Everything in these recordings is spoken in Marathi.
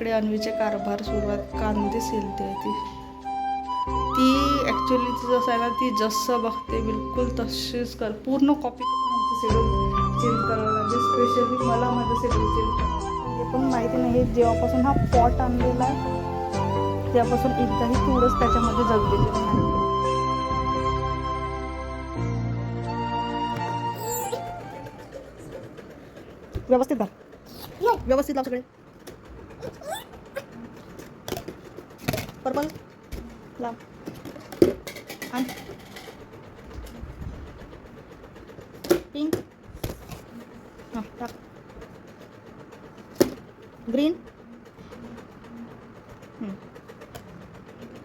इकडे अन्वीचे कारभार सुरुवात कांदे सेलते ती ती ॲक्च्युली जसं आहे ना ती जसं बघते बिलकुल तशीच कर पूर्ण कॉपी करून आमचं शेड्यूल चेंज करावं लागेल. स्पेशली मला माझं शेड्यूल चेंज करावं हे पण माहिती नाही जेव्हापासून हा पॉट आणलेला आहे तेव्हापासून एकदाही तुळस त्याच्यामध्ये जगलेली नाही. व्यवस्थित घाल हो, व्यवस्थित लाव सगळे. पर्पल? लाव. आण. पिंक. हां टाक. ग्रीन.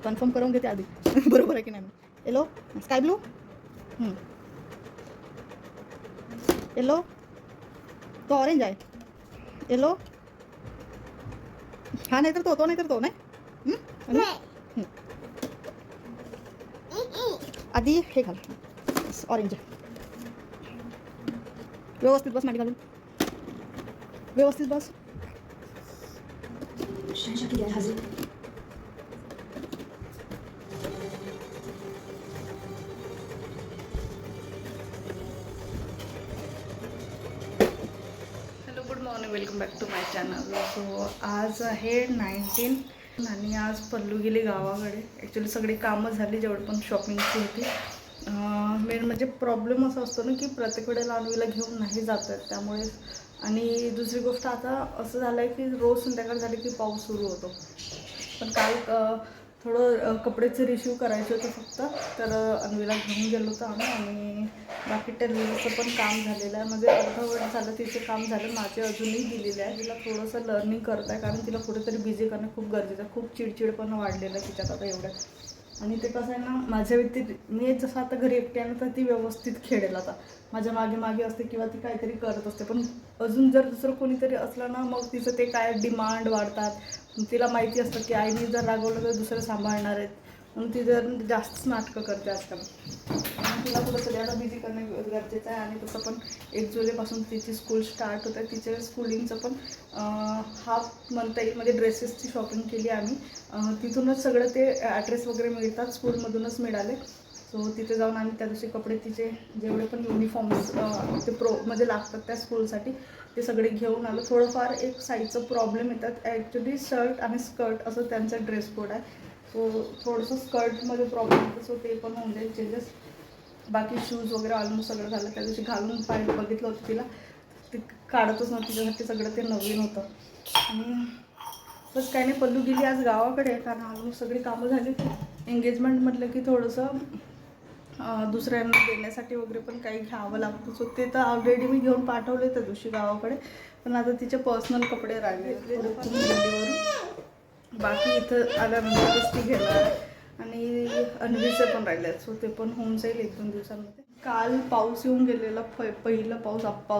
कन्फर्म करून घेते आधी. बरोबर आहे की नाही येलो स्काय ब्लू येलो तो ऑरेंज आहे. येलो हा नाही तर तो तो नाही तर तो नाही? आधी हे घाल. ऑरेंज व्यवस्थित बस मांडी घालून व्यवस्थित बस. Hello good morning welcome back to my channel so आज आहे नाईन्टीन आणि आज पल्लू गेली गावाकडे. ॲक्च्युली सगळी कामं झाली जेवढं पण शॉपिंगची होती. मेन म्हणजे प्रॉब्लेम असा असतो ना की प्रत्येक वेळेला अन्वीला घेऊन नाही जात आहेत. त्यामुळे आणि दुसरी गोष्ट आता असं झालं आहे की रोज संध्याकाळ झाली की पाऊस सुरू होतो. पण काल थोडं कपडेचं कपड्याचे रिशिव करायचे फक्त. तर अ, अन्वीला घेऊन गेलो होतो आम्ही आणि बाकी टेलरचं पण काम झालेलं आहे. म्हणजे अर्धवट झालं तिचे काम झालं. माझे अजूनही दिलेले आहे. तिला थोडंसं लर्निंग करत आहे. कारण तिला कुठेतरी बिझी करणं खूप गरजेचं आहे. खूप चिडचिड पण वाढलेलं आहे तिच्यात आता एवढ्यात आणि ते कसं आहे ना माझ्या व्यतिरिक्त मी जसं आता घरी एकटी आहे ना तर ती व्यवस्थित खेळेल आता. माझ्या मागे मागे असते किंवा ती काहीतरी करत असते. पण अजून जर दुसरं कोणीतरी असलं ना मग तिचं ते काय डिमांड वाढतात. तिला माहिती असतं की आईने जर रागवलं तर दुसरं सांभाळणार आहेत. म्हणून ती जर जास्तच नाटकं करते आजकाल. आणि तिला कुठं सगळ्यांना बिझी करणं गरजेचं आहे. आणि तसं पण एक जुलैपासून तिची स्कूल स्टार्ट होतं. तिच्या स्कूलिंगचं पण हाफ म्हणता येईल म्हणजे ड्रेसेसची शॉपिंग केली आम्ही. तिथूनच सगळं ते ॲड्रेस वगैरे मिळतात. स्कूलमधूनच मिळाले. सो तिथे जाऊन आम्ही त्या दिवशी कपडे तिचे जेवढे पण युनिफॉर्म्स ते प्रो म्हणजे लागतात त्या स्कूलसाठी ते सगळे घेऊन आलो. थोडंफार एक साईजचं प्रॉब्लेम येतात. ॲक्च्युली शर्ट आणि स्कर्ट असं त्यांचा ड्रेस कोड आहे. सो थोडंसं स्कर्टमध्ये प्रॉब्लेम येतो सो ते पण होऊन जाईल चेंजेस बाकी शूज वगैरे ऑलमोस्ट सगळं झालं. त्या दिवशी घालून पाहिजे बघितलं होतं तिला. ते काढतच नव्हतं. तिच्यासाठी सगळं ते नवीन होतं. आणि बस काही नाही पल्लू गेली आज गावाकडे. कारण ऑलमोस्ट सगळी कामं झाली. होती एंगेजमेंट म्हटलं की थोडंसं दुसऱ्यांना देण्यासाठी वगैरे पण काही घ्यावं लागतं. सो ते तर ऑलरेडी मी घेऊन पाठवले तर दुसरी गावाकडे. पण आता तिचे पर्सनल कपडे राहिले दिंडीवरून बाकी इथं आल्यानंतरच ती घेणार आहे. आणि अन्वीचे पण राहिले आहेत. सो ते पण होऊन जाईल एक दोन दिवसांमध्ये काल पाऊस येऊन गेलेला. प पहिलं पाऊस आप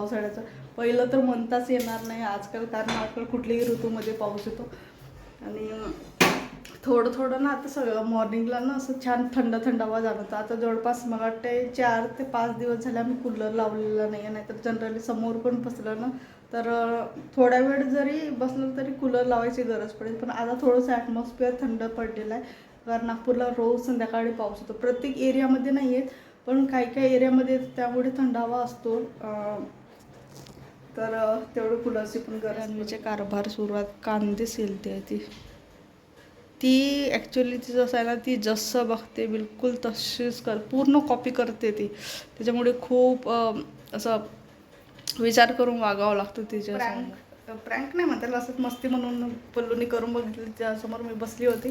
पहिलं तर म्हणताच येणार नाही. आजकाल कारण आजकाल कुठल्याही ऋतूमध्ये पाऊस येतो. आणि थोडं थोडं ना आता सगळं मॉर्निंगला ना असं छान थंड थंड हवा जाणवतं. आता जवळपास मला वाटते चार ते पाच दिवस झाले आम्ही कूलर लावलेला नाही आहे नाहीतर जनरली समोर पण बसलं ना. तर थोड्या वेळ जरी बसलं तरी कूलर लावायची गरज पडेल. पण आता थोडंसं ॲटमॉस्फिअर थंड पडलेलं आहे. कारण नागपूरला रोज संध्याकाळी पाऊस होतो. प्रत्येक एरियामध्ये नाही येत पण काही काही एरियामध्ये त्यामुळे थंड हवा असतो. तर तेवढं कूलरची पण गरज अन्वीचे कारभार सुरुवात कांदे सेलते आहे ती. ती ॲक्च्युली ती जसं आहे ना ती जसं बघते बिलकुल तशीच कर पूर्ण कॉपी करते ती. त्याच्यामुळे खूप असं विचार करून वागावं लागतं तिच्या प्रँक नाही म्हणता येईल असंच मस्ती म्हणून पल्लूनी करून बघितली त्यासमोर मी बसली होती.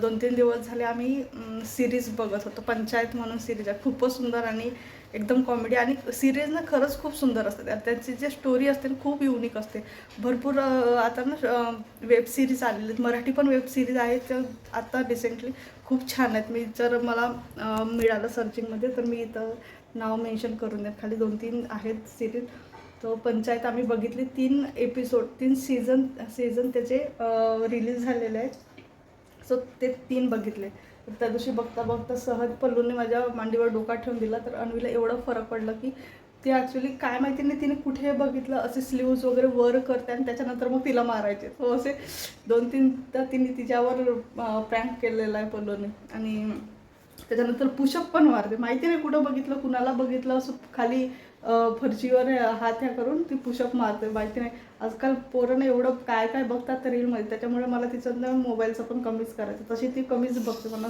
दोन तीन दिवस झाले आम्ही सिरीज बघत होतो. पंचायत म्हणून सिरीज आहे. खूपच सुंदर आणि एकदम कॉमेडी आणि सिरीज ना खरंच खूप सुंदर असते त्यांची जी स्टोरी असते ना खूप युनिक असते. भरपूर आता ना वेब सिरीज आलेले आहेत. मराठी पण वेब सिरीज आहेत. त्या आता रिसेंटली खूप छान आहेत. मी जर मला मिळालं सर्चिंगमध्ये तर मी इथं नाव मेन्शन करून देईन. खाली दोन तीन आहेत सिरीज तो पंचायत आम्ही बघितली तीन एपिसोड तीन सीझन सीझन त्याचे रिलीज झालेले आहेत. सो ते तीन बघितले. तर त्या दिवशी बघता बघता सहज पल्लूने माझ्या मांडीवर डोका ठेवून दिला तर अन्वीला एवढं फरक पडलं की ती ॲक्च्युली काय माहिती नाही तिने कुठे बघितलं असे स्लीव्ज वगैरे वर करते आणि त्याच्यानंतर मग तिला मारायचे. तो असे दोन तीन तर तिने तिच्यावर प्रँक केलेला आहे पल्लूने. आणि त्याच्यानंतर पुशअप पण मारते. माहिती नाही कुठं बघितलं कुणाला बघितलं असं खाली फरशीवर हात ह्या करून ती पुशअप मारते. माहिती नाही आजकाल पोरं एवढं काय काय बघतात रीलमध्ये त्याच्यामुळे मला तिच्यातनं मोबाईलचं पण कमीच करायचं. तशी ती कमीच बघते. मला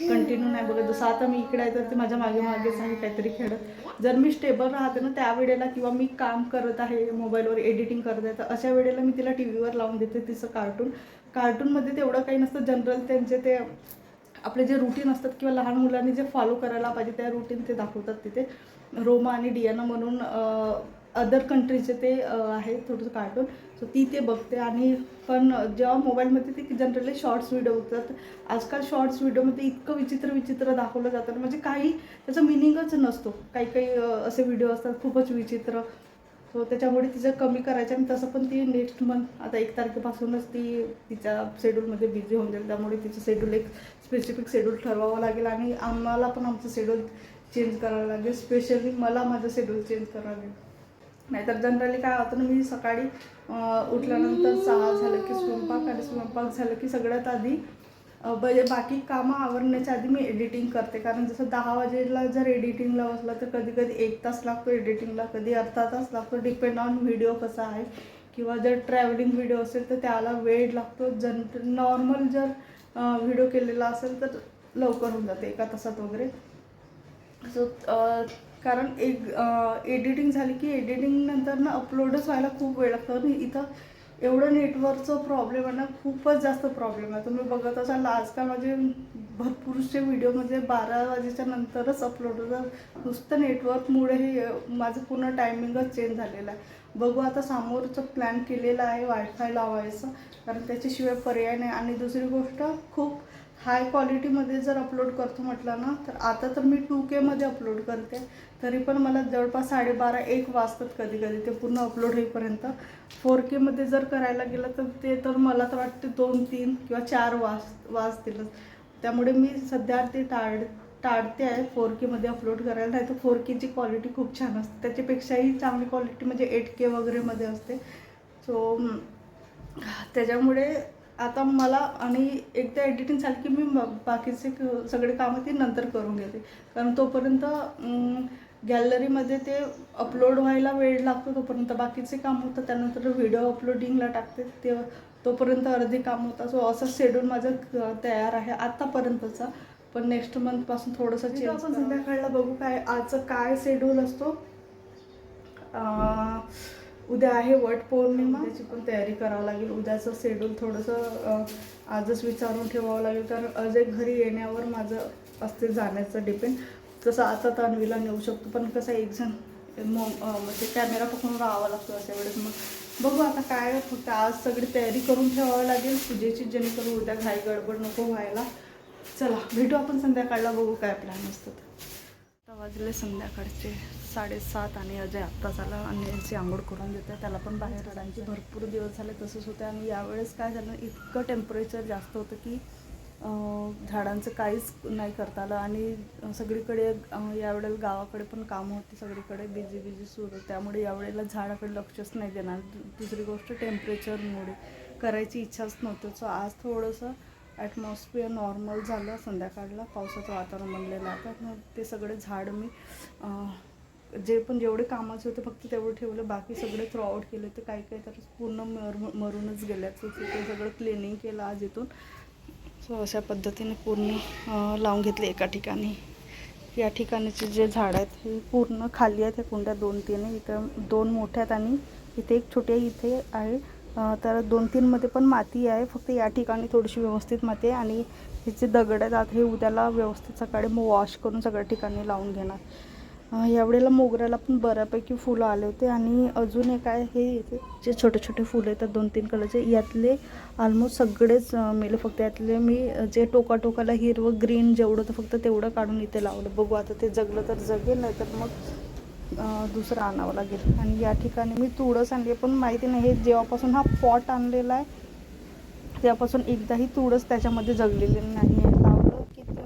कंटिन्यू नाही बघत. जसं आता मी इकडे आहे तर ती माझ्या मागे मागेच आहे काहीतरी खेळत. जर मी स्टेबल राहते ना त्या वेळेला किंवा मी काम करत आहे मोबाईलवर एडिटिंग करत आहे तर अशा वेळेला मी तिला टी व्हीवर लावून देते तिचं कार्टून कार्टूनमध्ये तेवढं काही नसतं. जनरल त्यांचे ते आपले जे रुटीन असतात किंवा लहान मुलांनी जे फॉलो करायला पाहिजे त्या रुटीन ते दाखवतात तिथे. रोमा आणि डियाना म्हणून अदर कंट्रीचे ते आहे थोडंसं कार्टून सो ती ते बघते. आणि पण जेव्हा मोबाईलमध्ये ते जनरली शॉर्ट्स व्हिडिओ बघतात. आजकाल शॉर्ट्स व्हिडिओमध्ये इतकं विचित्र विचित्र दाखवलं जातं म्हणजे काही त्याचा मिनिंगच नसतो. काही काही असे व्हिडिओ असतात खूपच विचित्र. सो त्याच्यामुळे तिचं कमी करायचं आणि तसं पण ती नेक्स्ट मंथ आता एक तारखेपासूनच ती तिच्या शेड्यूलमध्ये बिझी होऊन जाईल. त्यामुळे तिचं शेड्यूल एक स्पेसिफिक शेड्यूल ठरवावं लागेल आणि आम्हाला पण आमचं शेड्यूल चेंज करावं लागेल. स्पेशली मला माझं शेड्यूल चेंज करावं लागेल. नाहीतर जनरली काय होतं ना मी सकाळी उठल्यानंतर सहा झालं की स्वयंपाक आणि स्वयंपाक झालं की सगळ्यात आधी म्हणजे बाकी कामं आवरण्याच्या आधी मी एडिटिंग करते. कारण जसं दहा वाजेला जर एडिटिंगला बसला तर कधी कधी एक तास लागतो एडिटिंगला कधी अर्धा तास लागतो. डिपेंड ऑन व्हिडिओ कसा आहे. किंवा जर ट्रॅव्हलिंग व्हिडिओ असेल तर त्याला वेळ लागतो. जन नॉर्मल जर व्हिडिओ केलेला असेल तर लवकर होऊन जाते एका तासात वगैरे. सो कारण एक एडिटिंग झाली की एडिटिंग नंतर ना अपलोडच व्हायला खूप वेळ लागतो. आणि इथं एवढं नेटवर्कचं प्रॉब्लेम आहे ना खूपच जास्त प्रॉब्लेम आहे. तुम्ही बघत असाल आजकाल माझे भरपूरसे व्हिडिओ म्हणजे बारा वाजेच्या नंतरच अपलोड होतात नुसतं नेटवर्कमुळे हे माझं पूर्ण टायमिंगच चेंज झालेलं आहे. बघू आता समोरचं प्लॅन केलेलं आहे वायफाय लावायचं. कारण त्याच्याशिवाय पर्याय नाही. आणि दुसरी गोष्ट खूप हाय क्वालिटीमध्ये जर अपलोड करतो म्हटलं ना तर आता तर मी टू केमध्ये अपलोड करते. तरी पण मला जवळपास साडेबारा एक वाजतात कधी कधी ते पूर्ण अपलोड होईपर्यंत. फोर केमध्ये जर करायला गेलं तर ते तर मला तर वाटते दोन तीन किंवा चार वाज वाजतीलच. त्यामुळे मी सध्या ते टाळ टाळते आहे फोर केमध्ये अपलोड करायला. नाही तर फोर केची क्वालिटी खूप छान असते. त्याच्यापेक्षाही चांगली क्वालिटी म्हणजे एट के वगैरेमध्ये असते. सो त्याच्यामुळे आता मला आणि एकदा एडिटिंग झाली की मी बाकीचे सगळे कामं ती नंतर करून घेते. कारण तोपर्यंत गॅलरीमध्ये ते अपलोड व्हायला वेळ लागतो तोपर्यंत. बाकीचे काम होतं त्यानंतर व्हिडिओ अपलोडिंगला टाकते. ते तोपर्यंत अर्धे काम होतं सो असं शेड्यूल माझं तयार आहे आतापर्यंतचा. पण नेक्स्ट मंथपासून थोडंसं चेंज आपण संध्याकाळला बघू काय आजचं काय शेड्यूल असतो. उद्या आहे वट पौर्णिमा त्याची पण तयारी करावं लागेल. उद्याचं शेड्यूल थोडंसं आजच विचारून ठेवावं लागेल कारण अजय घरी येण्यावर माझं असते जाण्याचं डिपेंड तसं आता तानवीला नेऊ शकतो पण कसं एक जण मो म्हणजे कॅमेरा पकडून राहावा लागतो अशा वेळेस. मग बघू आता काय फक्त आज सगळी तयारी करून ठेवावी लागेल पूजेची जेणेकरून उद्या घाई गडबड नको व्हायला. चला भेटू आपण संध्याकाळला बघू काय प्लॅन असतात आता वाजले संध्याकाळचे. साडेसात आणि अजय आत्ताच आला आणि यांची आंघोळ करून देते त्याला पण बाहेर रडांचे भरपूर दिवस झाले तसंच होतं आणि यावेळेस काय झालं इतकं टेम्परेचर जास्त होतं की झाडांचं काहीच नाही करता आलं. आणि सगळीकडे यावेळेला गावाकडे पण कामं होती सगळीकडे बिझी बिझी सुरू. त्यामुळे यावेळेला झाडाकडे लक्षच नाही देणार. दुसरी गोष्ट टेम्परेचरमुळे करायची इच्छाच नव्हती. सो आज थोडंसं ॲटमॉस्फिअर नॉर्मल झालं संध्याकाळला. पावसाचं वातावरण बनलेलं आता मग ते सगळे झाड मी जे पण जेवढे कामाचे होते फक्त तेवढं ठेवलं. बाकी सगळे थ्रू केले. ते काही काही तर पूर्ण मर मरूनच गेले ते सगळं क्लिनिंग केलं आज इथून. सो अशा पद्धतीने पूर्ण लावून घेतले एका ठिकाणी. या ठिकाणीचे जे झाड आहेत हे पूर्ण खाली आहेत. हे कुंड्या दोन तीन आहे इथं दोन मोठ्या आहेत आणि इथे एक छोटे इथे आहे. तर दोन तीनमध्ये पण माती आहे. फक्त या ठिकाणी थोडीशी व्यवस्थित माती आहे आणि हे जे दगड आहेत आता हे उद्याला व्यवस्थित सकाळी मग वॉश करून सगळ्या ठिकाणी लावून घेणार. यावेळेला मोगऱ्याला पण बऱ्यापैकी फुलं आले होते आणि अजून एक आहे हे जे छोटे छोटे फुलं येतात दोन तीन कलरचे यातले ऑलमोस्ट सगळेच मेले. फक्त यातले मी जे टोका टोकाला हिरवं ग्रीन जेवढं तर फक्त तेवढं काढून इथे लावलं. बघू आता ते जगलं तर जगेल नाही तर मग दुसरं आणावं लागेल. आणि या ठिकाणी मी तुळस आणली पण माहिती नाही हे जेव्हापासून हा पॉट आणलेला आहे तेव्हापासून एकदाही तुळस त्याच्यामध्ये जगलेली नाही आहे.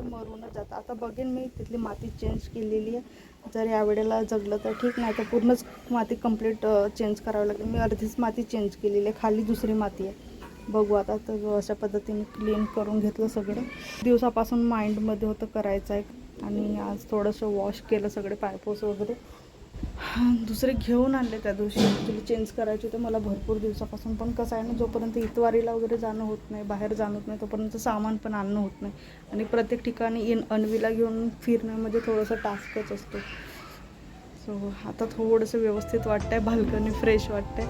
मरूनच जातं आता बघेन मी तिथली माती चेंज केलेली आहे. जर या वेळेला जगलं तर ठीक नाही तर पूर्णच माती कंप्लीट चेंज करावी लागेल. मी अर्धीच माती चेंज केलेली आहे खाली दुसरी माती आहे. बघू आता तर अशा पद्धतीने क्लीन करून घेतलं सगळं. दिवसापासून माइंडमध्ये होतं करायचं आहे. आणि आज थोडंसं वॉश केलं सगळे पायपोस वगैरे. दुसरे घेऊन आणले त्या दिवशी. ॲक्च्युली चेंज करायचे होते मला भरपूर दिवसापासून. पण कसं आहे ना जोपर्यंत इतवारीला वगैरे जाणं होत नाही बाहेर जाणं होत नाही तोपर्यंत सामान पण आणणं होत नाही. आणि प्रत्येक ठिकाणी इन अनवीला घेऊन फिरण्यामध्ये म्हणजे थोडंसं टास्कच असतो. सो आता थोडंसं व्यवस्थित वाटतंय बाल्कनी फ्रेश वाटतंय.